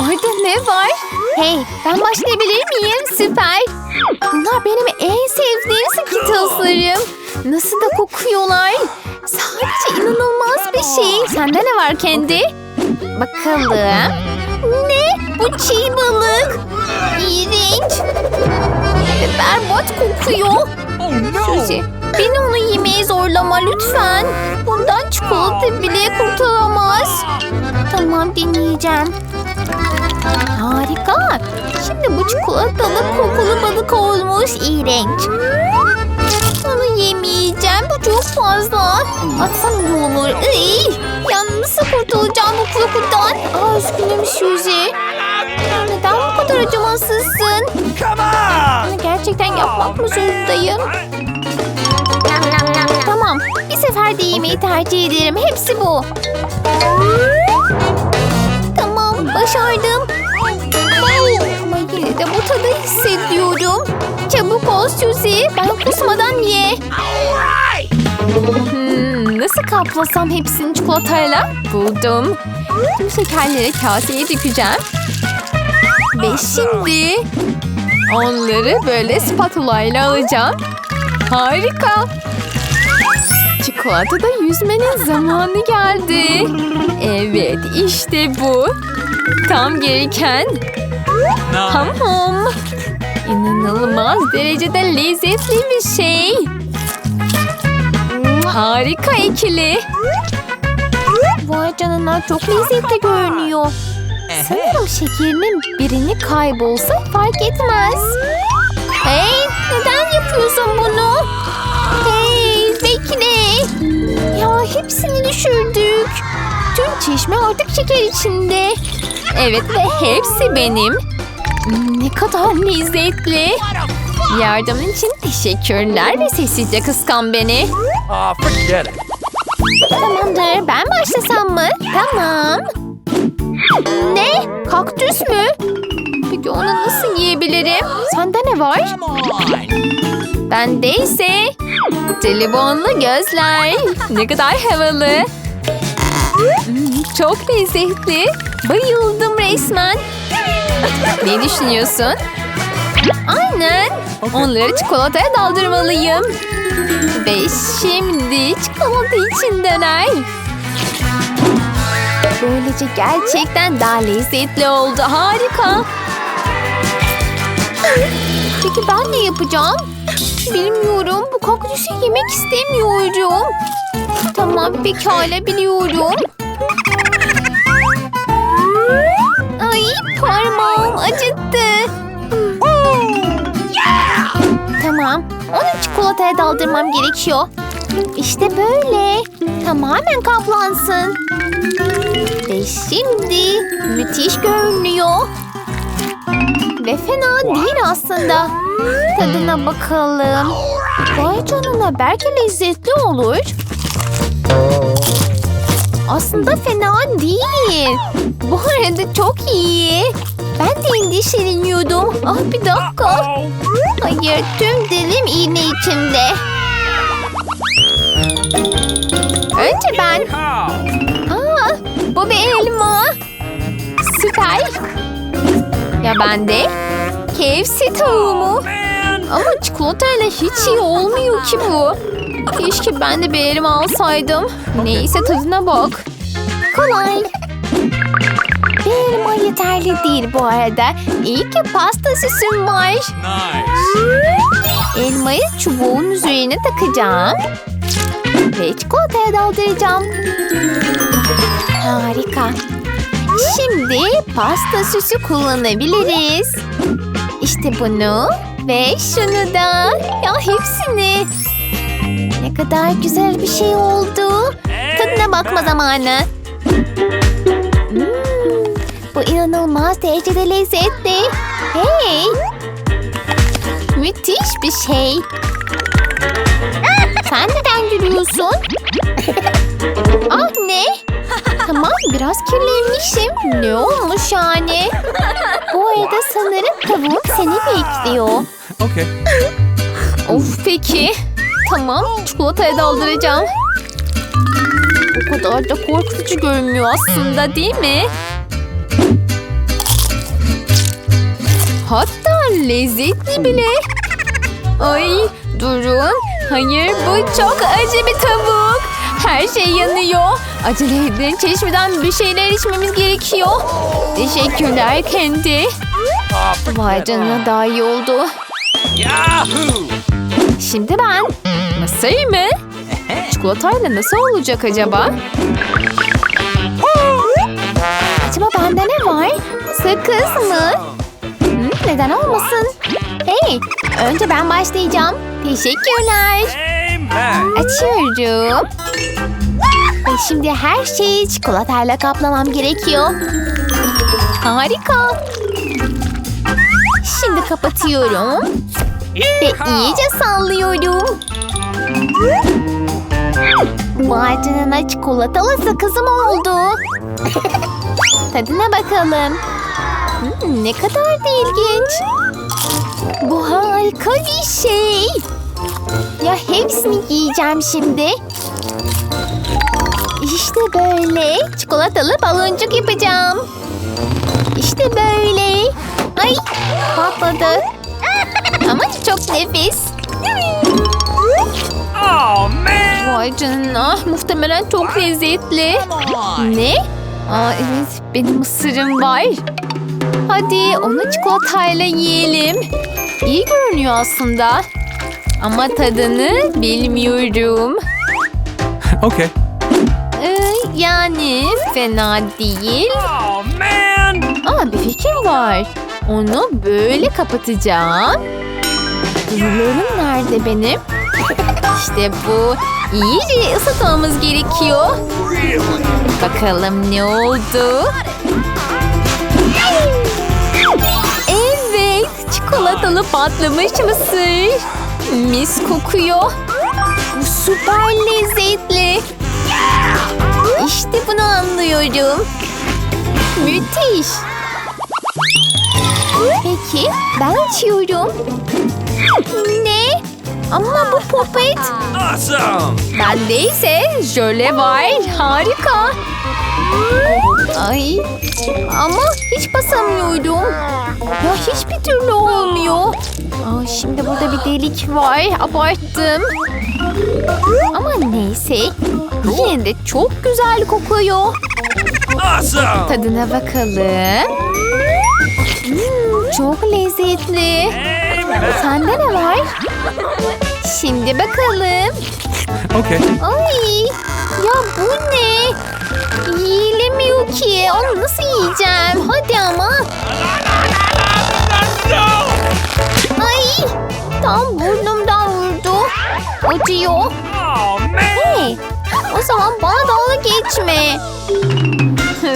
Orada ne var? Hey ben başlayabilir miyim? Süper. Bunlar benim en sevdiğim skittle'larım. Nasıl da kokuyorlar. Sadece inanılmaz bir şey. Sende ne var kendi? Bakalım. Ne? Bu çiğ balık. İğrenç. Berbat kokuyor. Oh no! Suzy, beni onu yemeye zorlama lütfen. Bundan çikolata bile kurtaramaz. Tamam deneyeceğim. Harika. Şimdi bu çikolatalı kokulu balık olmuş. İğrenç. Onu yemeyeceğim. Bu çok fazla. Atsam ne olur? Iy. Ya nasıl kurtulacağım bu kokudan? Aa, üzgünüm Suzy. Neden bu kadar acımasızsın? Bunu gerçekten yapmak mı zorundayım? Yemeği tercih ederim. Hepsi bu. Tamam. Başardım. Ama yine de bu tadı hissediyorum. Çabuk ol Suzy. Ben kusmadan ye. Hmm, nasıl kaplasam hepsini çikolatayla? Buldum. Tüm şekerleri kaseye dökeceğim. Ve şimdi onları böyle spatula ile alacağım. Harika. Çikolatada yüzmenin zamanı geldi. Evet işte bu. Tam gereken hamam. İnanılmaz derecede lezzetli bir şey. Harika ikili. Vay canına çok lezzetli görünüyor. Sanırım şekerinin birini kaybolsa fark etmez. Hey neden yapıyorsun bunu? Hey. Ya hepsini düşürdük. Tüm çeşme artık şeker içinde. Evet ve hepsi benim. Ne kadar lezzetli. Yardımın için teşekkürler ve sessizce kıskan beni. Aw, forget it. Tamamdır. Ben başlasam mı? Tamam. Ne? Kaktüs mü? Peki onu nasıl yiyebilirim? Sende ne var? Bende ise telebonlu gözler. Ne kadar havalı. Hmm, çok lezzetli. Bayıldım resmen. ne düşünüyorsun? Aynen. Onları çikolataya daldırmalıyım. Ve şimdi çikolata içindeler. Böylece gerçekten daha lezzetli oldu. Harika. Peki ben ne yapacağım? Bilmiyorum. Bu kaktüsü yemek istemiyorum. Tamam pekala biliyorum. Ay parmağım acıttı. Tamam. Onu çikolataya daldırmam gerekiyor. İşte böyle. Tamamen kaplansın. Ve şimdi müthiş görünüyor. Ve fena değil aslında. Tadına bakalım. Vay canına belki lezzetli olur. Aslında fena değil. Bu arada çok iyi. Ben de endişeleniyordum. Ah bir dakika. Hayır tüm dilim iğne içimde. Önce ben. Aa, bu bir elma. Süper. Ya ben de KFC tavuğumu. Ama çikolatayla hiç iyi olmuyor ki bu. Keşke ben de bir elma alsaydım. Neyse tadına bak. Kolay. Bir elma yeterli değil bu arada. İyi ki pasta süsüm var. Nice. Elmayı çubuğun üzerine takacağım. Ve çikolataya daldıracağım. Harika. Şimdi pasta süsü kullanabiliriz. İşte bunu ve şunu da. Ya hepsini. Ne kadar güzel bir şey oldu. Tadına bakma zamanı. Hmm, bu inanılmaz derecede lezzetli. Hey! Müthiş bir şey. Sen neden gülüyorsun? ah ne? Tamam biraz kirlenmişim. Ne olmuş yani? Bu arada sanırım tavuğum seni bekliyor. Okay. Of peki. Tamam çikolataya daldıracağım. O kadar da korkutucu görünmüyor aslında değil mi? Hatta lezzetli bile. Ay durun. Hayır bu çok acı bir tavuk. Her şey yanıyor. Acele edin çeşmeden bir şeyler içmemiz gerekiyor. Teşekkürler Kendi. Vay canına daha iyi oldu. Yahoo! Şimdi ben. Mısır mı? Çikolatayla nasıl olacak acaba? Acaba bende ne var? Sakız mı? Hı, neden olmasın? Hey, önce ben başlayacağım. Teşekkürler. Açıyorum. Ve şimdi her şeyi çikolatayla kaplamam gerekiyor. Harika. Şimdi kapatıyorum. Ve iyice sallıyorum. Vay canına çikolatalı sakızım oldu. Tadına bakalım. Hmm, ne kadar da ilginç. Bu harika bir şey. Ya hepsini yiyeceğim şimdi. İşte böyle çikolatalı baloncuk yapacağım. İşte böyle. Ay patladı. Ama çok nefis. Oh, man. Vay canına muhtemelen çok lezzetli. Ne? Aa evet benim mısırım var. Hadi onu çikolatayla yiyelim. İyi görünüyor aslında. Ama tadını bilmiyorum. Okay. Yani fena değil. Oh, man. Ama bir fikrim var. Onu böyle kapatacağım. Durularım nerede benim? İşte bu. İyice ısıtmamız gerekiyor. Bakalım ne oldu? Evet, çikolatalı patlamış mısır. Mis kokuyor. Bu süper lezzetli. İşte bunu anlıyorum. Müthiş. Peki, ben açıyorum. Ne? Ama bu popet. Awesome. Bende ise jöle var. Harika. Ay ama hiç basamıyorum. Ya hiçbir türlü olmuyor. Aa, şimdi burada bir delik var. Abarttım. Ama neyse. Yine de çok güzel kokuyor. Awesome. Tadına bakalım. Hmm, çok lezzetli. Sende ne var? Şimdi bakalım. Okay. Ay ya bu ne? Yiyilemiyor ki. Onu nasıl yiyeceğim? Hadi ama. Ay tam burnumdan vurdu. Acıyor. Oh, man. Hey o zaman bana dalga geçme.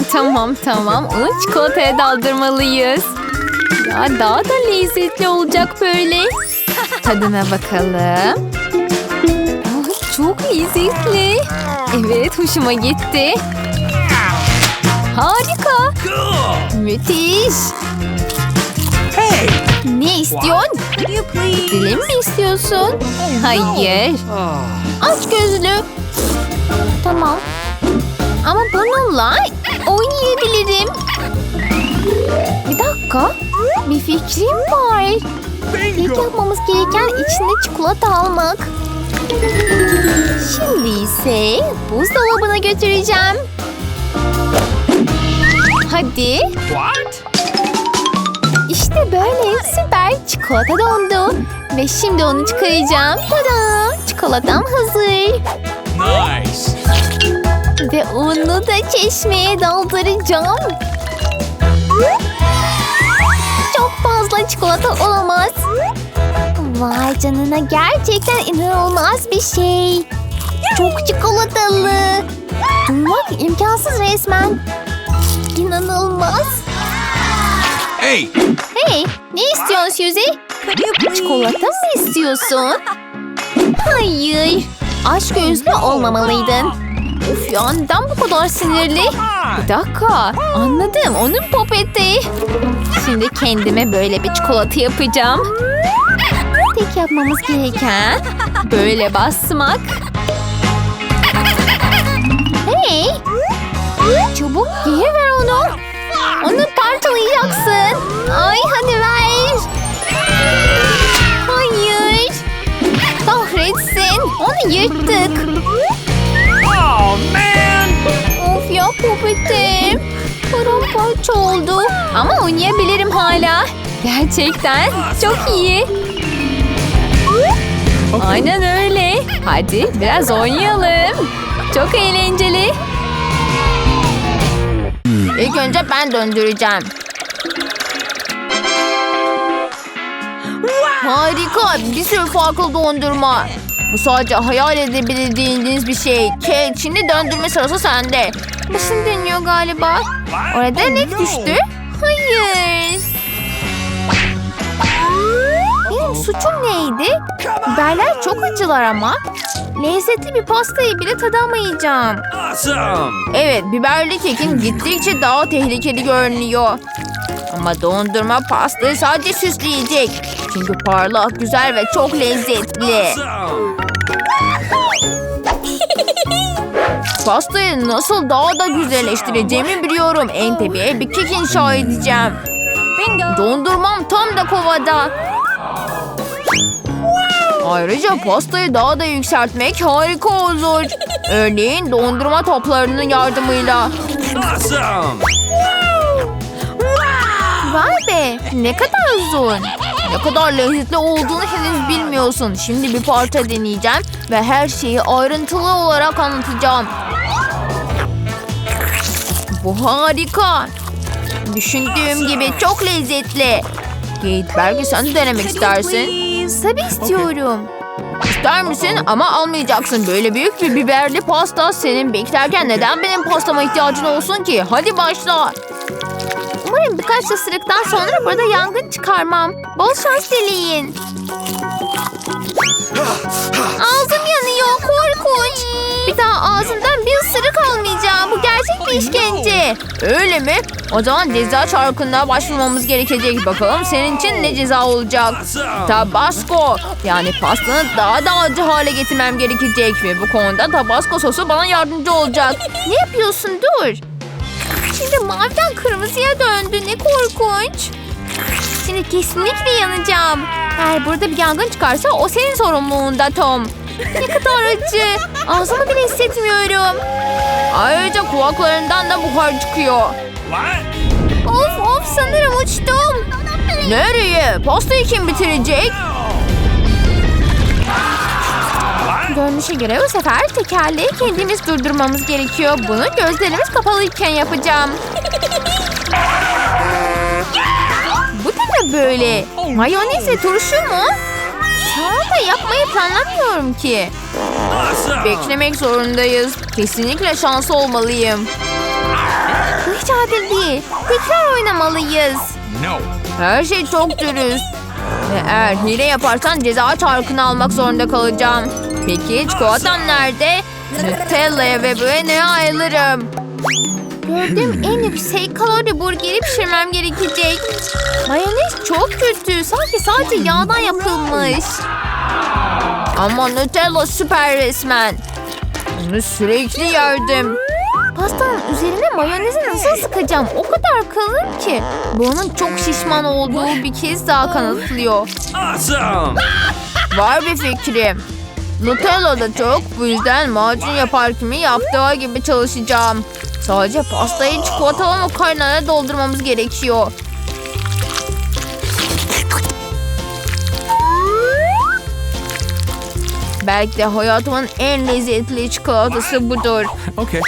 tamam tamam onu çikolataya daldırmalıyız. Ya daha da lezzetli olacak böyle. Tadına bakalım. Ah, çok lezzetli. Evet hoşuma gitti. Harika. Müthiş. Hey. Ne istiyorsun? Dilim mi istiyorsun? Hayır. Oh. Aç gözlü. Tamam. Ama bununla oynayabilirim. Bir dakika. Bir fikrim var. İlk yapmamız gereken içine çikolata almak. Şimdi ise buzdolabına götüreceğim. Hadi. What? İşte böyle süper çikolata dondu. Ve şimdi onu çıkaracağım. Tada! Çikolatam hazır. Nice. Ve onu da çeşmeye daldıracağım. Çok fazla çikolata olamaz. Vay canına gerçekten inanılmaz bir şey. Çok çikolatalı. Durmak imkansız resmen. İnanılmaz. Hey. Hey, ne istiyorsun Suzy? Çikolata mı istiyorsun? Hayır. Aç gözlü olmamalıydın. Of ya neden bu kadar sinirli? Bir dakika. Anladım. Onun popeti. Şimdi kendime böyle bir çikolata yapacağım. Tek yapmamız gereken böyle basmak. Hey! Çabuk geri ver onu. Onu parçalayacaksın. Ay hadi ver. Yırttık. Oh, man! Of ya popetim. Paramparça oldu. Ama oynayabilirim hala. Gerçekten çok iyi. Aynen öyle. Hadi biraz oynayalım. Çok eğlenceli. İlk önce ben döndüreceğim. Harika. Bir sürü farklı dondurma. Bu sadece hayal edebildiğiniz bir şey. Kate şimdi döndürme sırası sende. Başım dönüyor galiba. Orada ne düştü? Hayır. Benim suçum neydi? Biberler çok acılar ama. Lezzetli bir pastayı bile tadamayacağım. Awesome! Evet, biberli kekin gittikçe daha tehlikeli görünüyor. Ama dondurma pastayı sadece süsleyecek. Çünkü parlak, güzel ve çok lezzetli. Awesome! Pastayı nasıl daha da güzelleştireceğimi biliyorum. En tepeye bir kek inşa edeceğim. Dondurmam tam da kovada. Ayrıca pastayı daha da yükseltmek harika olur. Örneğin dondurma toplarının yardımıyla. Awesome! Vay be ne kadar uzun. Ne kadar lezzetli olduğunu henüz bilmiyorsun. Şimdi bir parça deneyeceğim ve her şeyi ayrıntılı olarak anlatacağım. Bu harika. Düşündüğüm gibi çok lezzetli. Kate belki sen de denemek istersin. Tabii istiyorum. İster misin ama almayacaksın. Böyle büyük bir biberli pasta senin beklerken neden benim pastama ihtiyacın olsun ki? Hadi başla. Umarım birkaç ısırıktan sonra burada yangın çıkarmam. Bol şans dileyin. Ağzım yanıyor korkunç. Bir daha ağzımdan bir ısırık almayacağım. Bu gerçek bir işkence. Öyle mi? O zaman ceza çarkına başvurmamız gerekecek. Bakalım senin için ne ceza olacak? Tabasco. Yani pastanı daha da acı hale getirmem gerekecek. Ve bu konuda tabasco sosu bana yardımcı olacak. Ne yapıyorsun? Dur. Şimdi maviden kırmızıya döndü. Ne korkunç. Şimdi kesinlikle yanacağım. Eğer burada bir yangın çıkarsa o senin sorumluluğunda Tom. Ne kadar acı. Ağzımı bile hissetmiyorum. Ayrıca kulaklarından da buhar çıkıyor. Of of sanırım uçtum. Nereye? Pastayı kim bitirecek? Görünüşe göre bu sefer tekerleği kendimiz durdurmamız gerekiyor. Bunu gözlerimiz kapalıyken yapacağım. Bu da ne böyle? Mayonez ve turşu mu? Salata yapmayı planlamıyorum ki. Awesome! Beklemek zorundayız. Kesinlikle şanslı olmalıyım. Bu hiç adil değil. Tekrar oynamalıyız. No! Her şey çok dürüst. Ve eğer hile yaparsan ceza çarkını almak zorunda kalacağım. Peki çikolatan nerede? Nutella'ya ve Bueno'ya ayrılırım. Gördüğüm en yüksek kalori burgeri pişirmem gerekecek. Mayonez çok kötü. Sanki sadece yağdan yapılmış. Ama Nutella süper resmen. Bunu sürekli yerdim. Pastanın üzerine mayonezi nasıl sıkacağım? O kadar kalın ki. Bunun çok şişman olduğu bir kez daha kanıtlıyor. Awesome! Var bir fikrim. Nutella da çok. Bu yüzden macun yapar kimi yaptığı gibi çalışacağım. Sadece pastayı çikolatalı makarnaya doldurmamız gerekiyor. Belki de hayatımın en lezzetli çikolatası budur. Okay.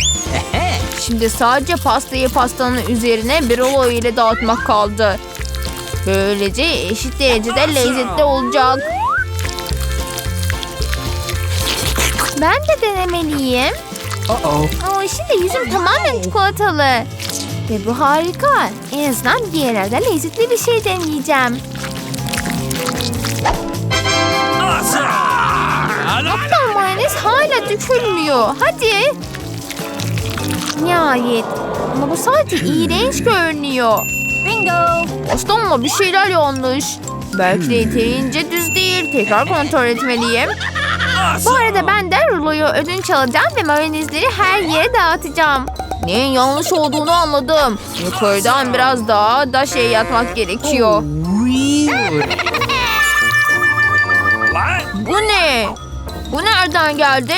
Şimdi sadece pastayı pastanın üzerine bir rulo ile dağıtmak kaldı. Böylece eşit derecede lezzetli olacak. Ben de denemeliyim. Uh-oh. Aa, şimdi yüzüm tamamen çikolatalı. Ve bu harika. En azından bir yerlerde lezzetli bir şey deneyeceğim. Hatta mayonez hala dökülmüyor. Hadi. Nihayet. Ama bu sadece iğrenç görünüyor. Bingo. Aslanla bir şeyler yanlış. Belki de yeterince düz değil. Tekrar kontrol etmeliyim. Bu arada ben de ruloyu ödünç alacağım ve mayonezleri her yere dağıtacağım. Neyin yanlış olduğunu anladım. Yukarıdan biraz daha da şey yatmak gerekiyor. What? Bu ne? Bu nereden geldi?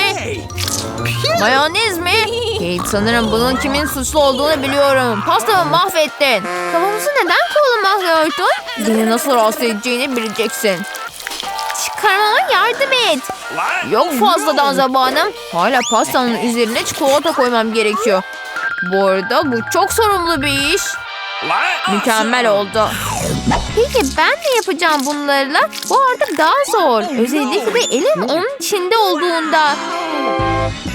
Mayonez mi? Kate sanırım bunun kimin suçlu olduğunu biliyorum. Pastamı mahvettin. Kafamızı neden kullanmıyordun? Beni nasıl rahatsız edeceğini bileceksin. Çıkarmama yardım et. Yok fazladan zamanım. Hala pastanın üzerine çikolata koymam gerekiyor. Bu arada bu çok sorumlu bir iş. Mükemmel oldu. Peki ben ne yapacağım bunlarla? Bu artık daha zor. Özellikle de elim onun içinde olduğunda.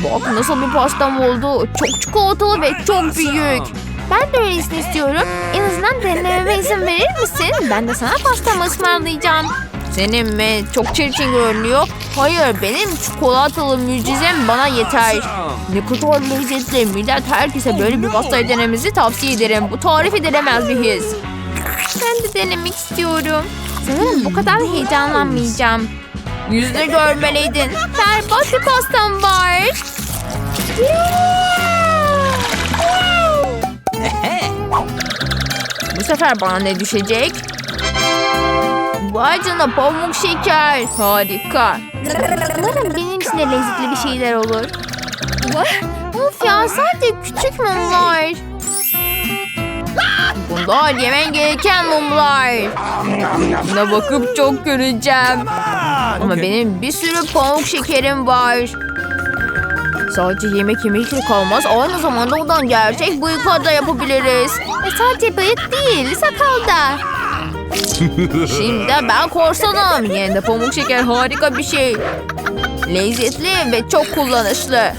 Bak nasıl bir pastam oldu. Çok çikolatalı ve çok büyük. Ben de öylesini istiyorum. En azından denememe izin verir misin? Ben de sana pastamı ısmarlayacağım. Senin mi? Çok çirkin görünüyor. Hayır benim çikolatalı mucizem bana yeter. Ne kadar lezzetli. Millet herkese böyle bir pastayı denememizi tavsiye ederim. Bu tarif edilemez bir his. De denemek istiyorum. Sanırım bu kadar heyecanlanmayacağım. Yüzde görmeliydin. Berbat bir pastam var. Bu sefer bana ne düşecek? Vay canına pamuk şeker. Harika. Umarım benim için de lezzetli bir şeyler olur. Of ya sadece küçük mumlar. Bunlar yemen gereken mumlar. Buna bakıp çok göreceğim. Ama benim bir sürü pamuk şekerim var. Sadece yemek yemekle kalmaz. Aynı zamanda ondan gerçek bıyıklar da yapabiliriz. E sadece bıyık değil, sakal da. Şimdi ben korsanım. Yine de pamuk şeker harika bir şey. Lezzetli ve çok kullanışlı.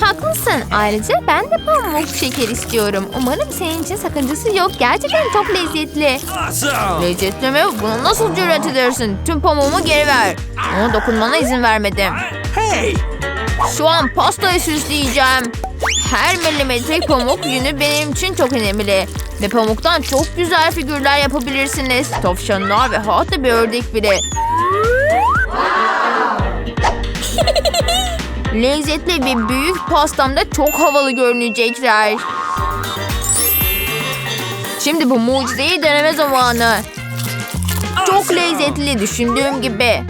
Haklısın. Ayrıca ben de pamuk şeker istiyorum. Umarım senin için sakıncası yok. Gerçekten çok lezzetli. Awesome! Lezzetli mi? Bunu nasıl cüret edersin? Tüm pamuğumu geri ver. Ona dokunmana izin vermedim. Hey! Şu an pastayı süsleyeceğim. Her milimetre pamuk yünü benim için çok önemli. Ve pamuktan çok güzel figürler yapabilirsiniz. Tavşanlar ve hatta bir ördek bile. Lezzetli ve büyük pastamda çok havalı görünecekler. Şimdi bu mucizeyi deneme zamanı. Çok lezzetli düşündüğüm gibi.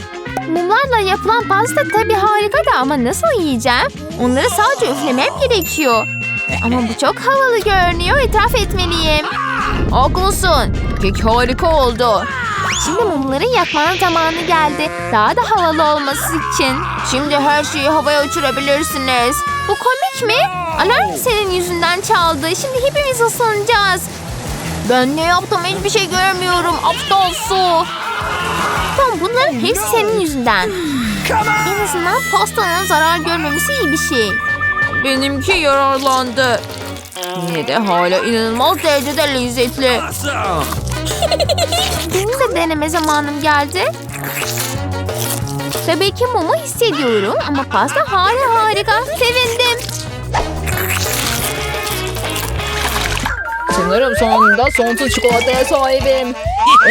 Mumlarla yapılan pasta tabii harika da ama nasıl yiyeceğim? Onları sadece üflemem gerekiyor. Ama bu çok havalı görünüyor. İtiraf etmeliyim. Haklısın. Kek harika oldu. Şimdi mumların yakmanın zamanı geldi. Daha da havalı olması için. Şimdi her şeyi havaya uçurabilirsiniz. Bu komik mi? Alarm senin yüzünden çaldı. Şimdi hepimiz ısınacağız. Ben ne yaptım hiçbir şey görmüyorum. Aptal su. Tamam bunların hepsi senin yüzünden. En azından pastanın zarar görmemesi iyi bir şey. Benimki yararlandı. Yine de hala inanılmaz derecede lezzetli. Deneme zamanım geldi. Tabii ki mumu hissediyorum ama pasta hala harika. Sevindim. Sanırım sonunda sonsuz çikolataya sahibim.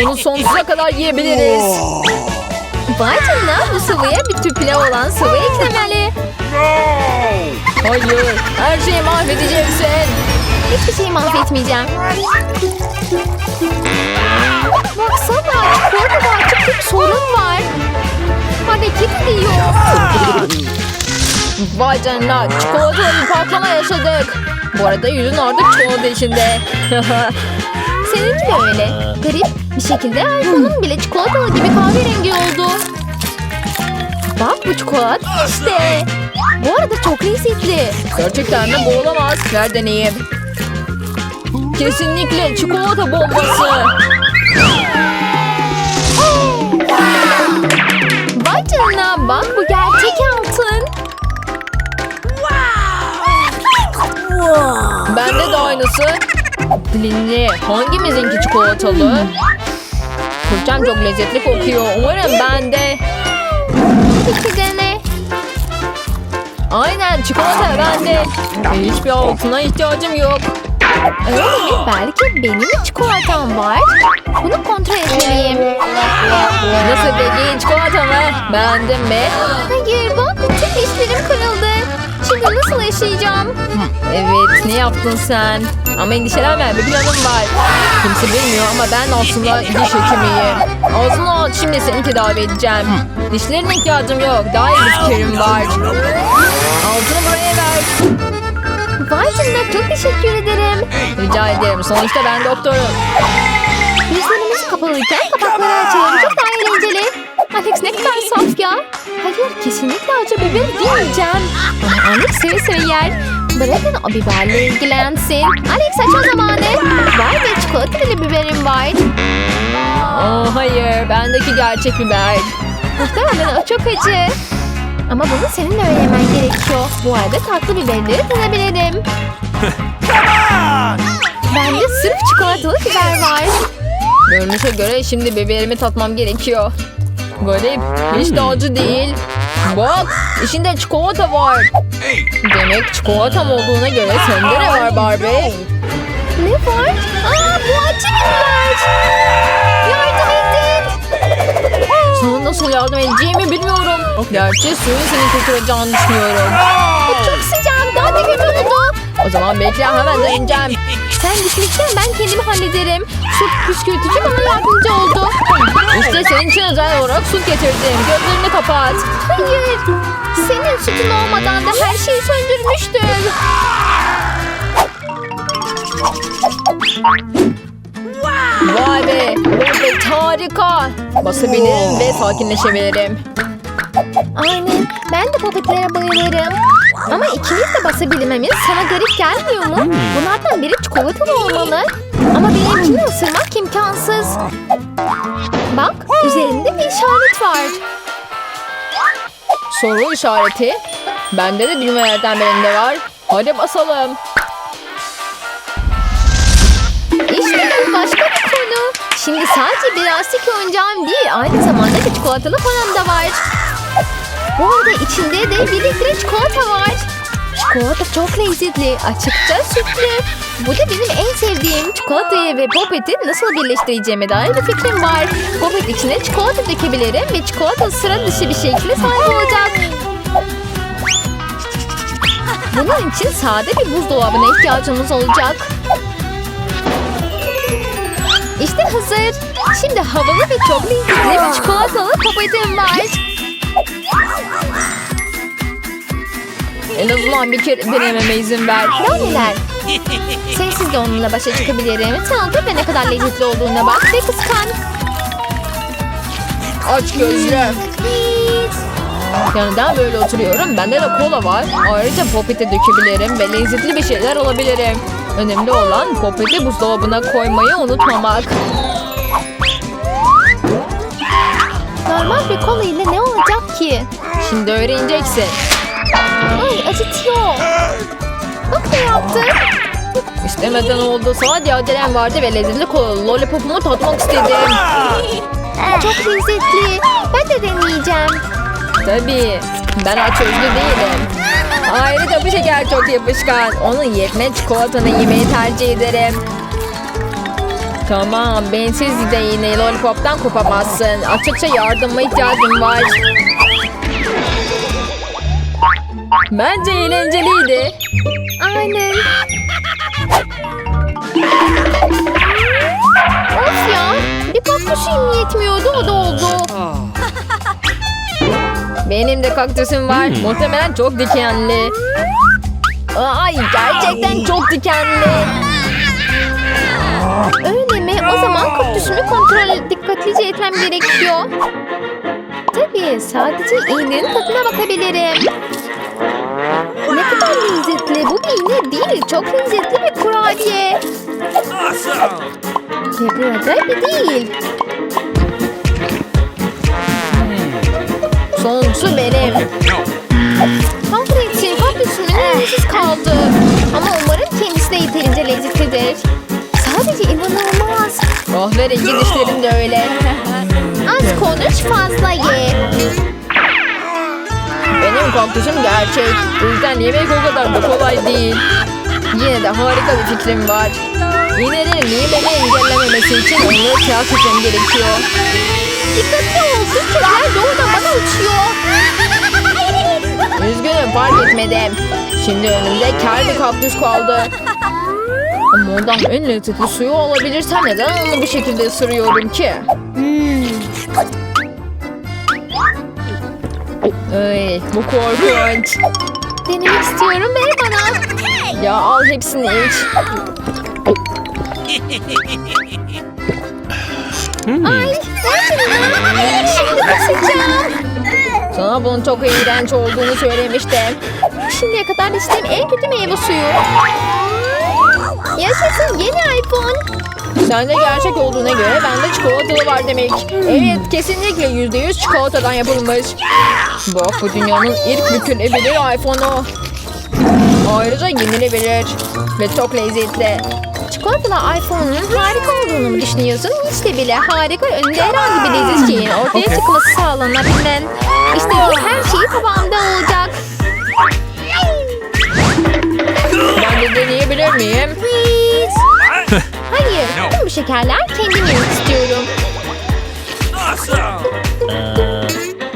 Onu sonsuza kadar yiyebiliriz. Vay canına bu sıvıya bir tüp pilav olan sıvı eklemeli. Hayır, her şeyi mahvedeceksin. Hiçbir şeyi mahvetmeyeceğim. Baksana çikolatada açık bir sorun var. Hareket ediyor. Vay canına, çikolatalı bir patlama yaşadık. Bu arada yüzün artık çikolata içinde. Seninki de öyle. Garip bir şekilde iPhone'un bile çikolatalı gibi kahverengi oldu. Bak bu çikolata işte. Bu arada çok lezzetli. Gerçekten de bu olamaz. Ver deneyeyim. Kesinlikle çikolata bombası. Vay canına bak bu gerçek altın. Bende de aynısı. Dilinli. Hangimizinki çikolatalı? Fırçam çok lezzetli kokuyor. Umarım bende. Peki dene. Aynen çikolata bende. Hiçbir altına ihtiyacım yok. Belki benim çikolatam var. Bunu kontrol etmeliyim. Nasıl peki çikolata mı? Beğendin mi? Hayır bak bütün dişlerim kırıldı. Şimdi nasıl yaşayacağım? Evet ne yaptın sen? Ama endişelenme bir planım var. Kimse bilmiyor ama ben aslında diş hekimiyim. Ağzını aç şimdi seni tedavi edeceğim. Dişlerine ihtiyacım yok. Daha iyi bir fikrim var. Ağzını buraya ver. Vay canına çok teşekkür ederim. Rica ederim. Sonuçta ben doktorum. Gözlerimiz kapalıyken kapakları açalım. Çok daha eğlenceli. Alex ne kadar saf ya. Hayır kesinlikle acı biber yemeyeceğim. Ama Alex seve seve yer. Bırakın o biberle ilgilensin. Alex aç o zamanı. Vay be çikolatalı biberim var. Oh hayır. Bendeki gerçek biber. Muhtemelen o çok acı. Ama bunu senin öğrenmen gerekiyor. Bu arada tatlı biberleri tadabilirim. Bende sırf çikolatalı biber var. Görünüşe göre şimdi biberimi tatmam gerekiyor. Garip. Hiç de acı değil. Bak içinde çikolata var. Demek çikolatam olduğuna göre sende ne var Barbie? Ne var? Aa bu acı biber. Yardım. Sana nasıl yardım edeceğimi bilmiyorum. Gerçi suyun seni kurtaracağını düşünüyorum. Çok sıcak. Daha da kötü oldu. O zaman bekle hemen döneceğim. Sen gitmişken ben kendimi hallederim. Su püskürtücü bana yardımcı oldu. İşte senin için özel olarak su getirdim. Gözlerini kapat. Hayır. Senin sütün olmadan da her şeyi söndürmüştüm. Vay be. Evet harika. Basabilirim ve sakinleşebilirim. Aynen. Ben de popetlere bayılırım. Ama ikimiz de basabilmemiz sana garip gelmiyor mu? Bunlardan biri çikolatalı olmalı. Ama benimkini ısırmak imkansız. Bak üzerinde bir işaret var. Soru işareti. Bende de düğmelerden birinde var. Hadi basalım. İşte bu başka bir konu. Şimdi sadece bir lastik oyuncağım değil, aynı zamanda bir çikolatalı param da var. Bu arada içinde de bir litre çikolata var. Çikolata çok lezzetli, açıkça sütlü. Bu da benim en sevdiğim çikolatayı ve popeti nasıl birleştireceğime dair bir fikrim var. Popet içine çikolata dökebilirim ve çikolata sıra dışı bir şekilde sahip olacak. Bunun için sade bir buzdolabına ihtiyacımız olacak. İşte hazır. Şimdi havalı ve çok lezzetli bir çikolatalı popetim var. En azından bir kere denememe izin ver. Daha neler? Sensiz de onunla başa çıkabilirim. Sen otur ve ne kadar lezzetli olduğuna bak ve kıskan. Aç gözlü. Yanından böyle oturuyorum. Bende de kola var. Ayrıca popete dökebilirim ve lezzetli bir şeyler alabilirim. Önemli olan popeti buzdolabına koymayı unutmamak. Normal bir kola ile ne olacak ki? Şimdi öğreneceksin. Ay acıtıyor. Bak ne yaptın? İstemeden oldu. Sadece acelem vardı ve lezzetli kolalı lollipopumu tatmak istedim. Çok lezzetli. Ben de deneyeceğim. Tabii. Ben aç özlü değilim. Ayrıca bu şeker çok yapışkan. Onun yerine çikolatanı yemeyi tercih ederim. Tamam, bensiz de yine lollipoptan kopamazsın. Açıkça yardıma ihtiyacım var. Bence eğlenceliydi. Aynen. Of ya. Bir kaktüsüm yetmiyordu o da oldu. Benim de kaktüsüm var. Muhtemelen çok dikenli. Ay gerçekten çok dikenli. Öyle mi? O zaman kaktüsümü kontrol dikkatlice etmem gerekiyor. Tabii sadece iğnenin tadına bakabilirim. Ne kadar lezzetli. Bu bir iğne değil. Çok lezzetli bir kurabiye. Awesome! Ve burada bir değil. Sonuncusu benim. Kahretsin kaktüsümün lezzetsiz kaldı. Ama umarım kendisi de yeterince lezzetlidir. Sadece inanılmaz. Kahverengi dişlerim de öyle. Az konuş fazla ye. Benim kaktüsüm gerçek. Bu yüzden yemek o kadar da kolay değil. Yine de harika bir fikrim var. İğnelerin yememi engellememesi için onları etmem gerekiyor. Dikkatli ol. Tüm kediler doğrudan bana uçuyor. Üzgünüm fark etmedim. Şimdi önümde kel bir kaktüs kaldı. Ama ondan en lezzetli suyu olabilirse neden onu bu şekilde ısırıyorum ki? Ay, bu korkunç. Denemek istiyorum ver bana. Ya al hepsini iç. Ay. Şimdi kusacağım. Sana bunun çok iğrenç olduğunu söylemiştim. Şimdiye kadar içtiğim en kötü meyve suyu. Yaşasın yeni iPhone. Sende gerçek olduğuna göre bende çikolatalı var demek. Evet kesinlikle yüzde yüz çikolatadan yapılmış. Bak bu dünyanın ilk bükülebilir iPhone'u. Ayrıca yenilebilir ve çok lezzetli. Çikolatalı iPhone'un harika olduğunu mu düşünüyorsun? Hiç de bile harika önünde herhangi bir leziz şeyin ortaya Okay. çıkması sağlanabilmen. İstediğin her şey tabağında olacak. Ben de deneyebilir miyim? Please. Hayır, No. tüm bu şekerler kendim yemek istiyorum. Awesome.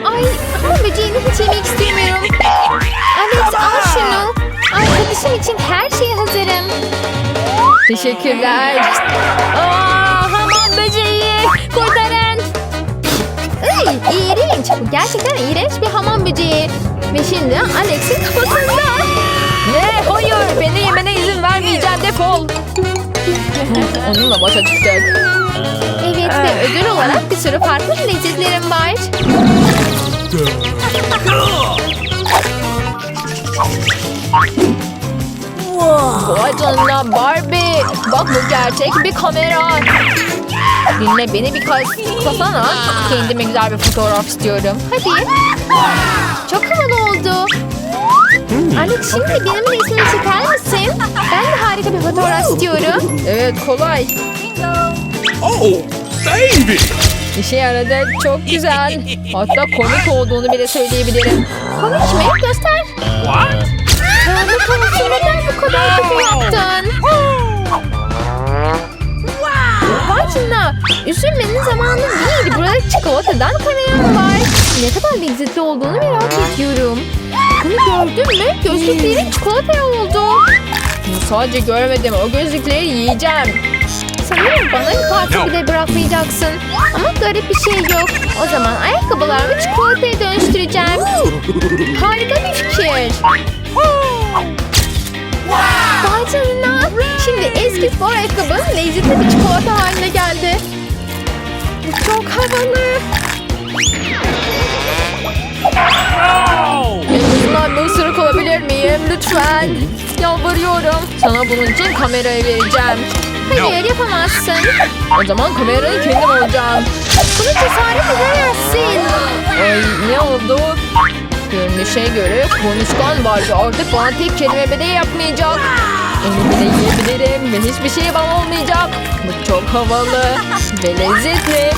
Ay, hamur böceğini hiç yemek istemiyorum. Alex al şunu. Arkadaşım için her şeye hazırım. Teşekkürler. Aa, hamam böceği. Kurtarın. Ay, iğrenç. Bu gerçekten iğrenç bir hamam böceği. Ve şimdi Alex'in kafasında. Ne? Hayır. Beni yemene izin vermeyeceğim. Defol. Onunla başa çıktık. Evet ve ödül olarak bir sürü farklı lezzetlerim var. Vay canına Barbie. Bak bu gerçek bir kamera. Dinle beni bir kasana. Kendime güzel bir fotoğraf istiyorum. Hadi. Çok havalı oldu. Alex şimdi benim resmimi çeker misin? Ben de harika bir fotoğraf istiyorum. Evet kolay. Oh, baby. İşe yaradı. Çok güzel. Hatta komik olduğunu bile söyleyebilirim. Komik mi? Göster. What? Konusu neden bu kadar kötü yaptın? Canına. Üzülmenin zamanı değil. Burada çikolatadan kanayan var. Ne kadar lezzetli olduğunu merak ediyorum. Bunu gördün mü? Gözlüklerin çikolataya oldu. Sadece görmedim. O gözlükleri yiyeceğim. Sanırım bana bir parça bile bırakmayacaksın. Ama garip bir şey yok. O zaman ayakkabılarımı çikolataya dönüştüreceğim. Harika bir fikir. Vay canına. Şimdi eski spor ayakkabım lezzetli bir çikolata haline geldi. Bu çok havalı. En azından bir ısırık alabilir miyim? Lütfen. Yalvarıyorum. Sana bunun için kamerayı vereceğim. Hayır yapamazsın. O zaman kamerayı kendim alacağım. Bunu cesaret edemezsin. Ay ne oldu? Görünüşe göre konuşkan Barbie artık bana tek kelime bile yapmayacak. Onu bile yiyebilirim ve hiçbir şey bana olmayacak. Bu çok havalı ve lezzetli.